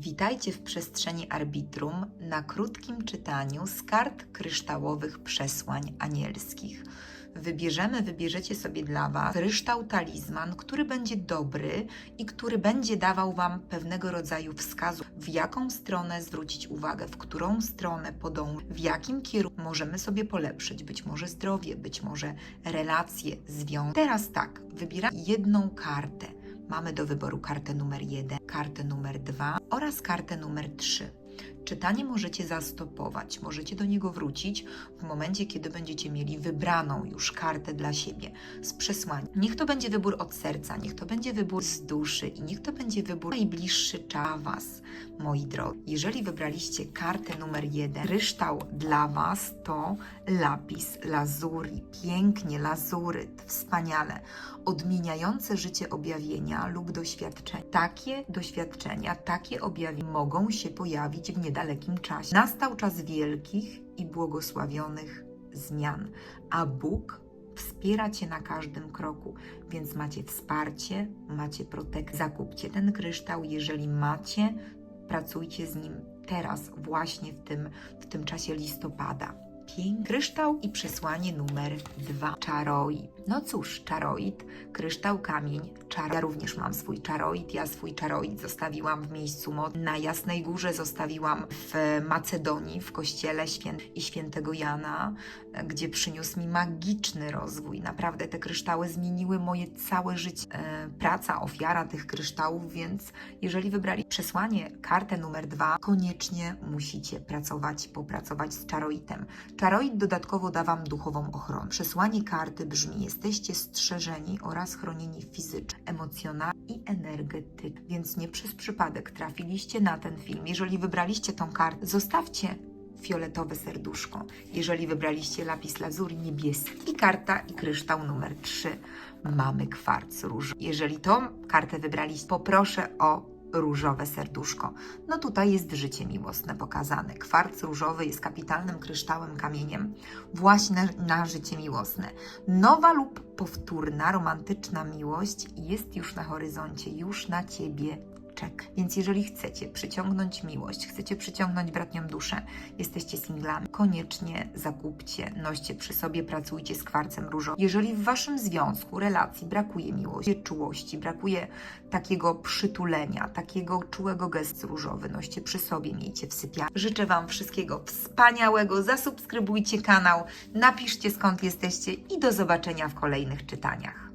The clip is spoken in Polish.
Witajcie w przestrzeni arbitrum na krótkim czytaniu z kart kryształowych przesłań anielskich. Wybierzemy, wybierzecie sobie dla Was kryształ talizman, który będzie dobry i który będzie dawał Wam pewnego rodzaju wskazu, w jaką stronę zwrócić uwagę, w którą stronę podążyć, w jakim kierunku możemy sobie polepszyć, być może zdrowie, być może relacje, związki. Teraz tak, wybieram jedną kartę. Mamy do wyboru kartę numer 1, kartę numer 2 oraz kartę numer 3. Czytanie możecie zastopować, możecie do niego wrócić w momencie, kiedy będziecie mieli wybraną już kartę dla siebie z przesłaniem. Niech to będzie wybór od serca, niech to będzie wybór z duszy i niech to będzie wybór najbliższy dla Was, moi drodzy. Jeżeli wybraliście kartę numer 1, kryształ dla Was to lapis lazuri, pięknie lazuryt, wspaniale, odmieniające życie objawienia lub doświadczenia. Takie doświadczenia, takie objawienia mogą się pojawić w niedalekim czasie. Nastał czas wielkich i błogosławionych zmian, a Bóg wspiera Cię na każdym kroku, więc macie wsparcie, macie protekcję. Zakupcie ten kryształ, jeżeli macie, pracujcie z nim teraz, właśnie w tym, w tym czasie listopada. Kryształ i przesłanie numer dwa. Czaroid. No cóż, czaroid, kryształ, kamień, czar. Ja również mam swój czaroid. Ja swój czaroid zostawiłam w miejscu mod. Na Jasnej Górze zostawiłam w Macedonii, w kościele świę... i świętego Jana, gdzie przyniósł mi magiczny rozwój. Naprawdę te kryształy zmieniły moje całe życie. E, praca, ofiara tych kryształów, więc jeżeli wybrali przesłanie, kartę numer dwa, koniecznie musicie pracować, popracować z czaroitem. Czaroid dodatkowo da Wam duchową ochronę. Przesłanie karty brzmi: jesteście strzeżeni oraz chronieni fizycznie, emocjonalnie i energetycznie. Więc nie przez przypadek trafiliście na ten film. Jeżeli wybraliście tą kartę, zostawcie fioletowe serduszko. Jeżeli wybraliście lapis lazuli niebieski i karta i kryształ numer 3, mamy kwarc róż. Jeżeli tą kartę wybraliście, poproszę o różowe serduszko. No tutaj jest życie miłosne pokazane. Kwarc różowy jest kapitalnym kryształem, kamieniem właśnie na, na życie miłosne. Nowa lub powtórna romantyczna miłość jest już na horyzoncie, już na Ciebie Więc jeżeli chcecie przyciągnąć miłość, chcecie przyciągnąć bratnią duszę, jesteście singlami, koniecznie zakupcie, noście przy sobie, pracujcie z kwarcem różowym. Jeżeli w Waszym związku, relacji brakuje miłości, czułości, brakuje takiego przytulenia, takiego czułego gestu różowy, noście przy sobie, miejcie w sypialni. Życzę Wam wszystkiego wspaniałego, zasubskrybujcie kanał, napiszcie skąd jesteście i do zobaczenia w kolejnych czytaniach.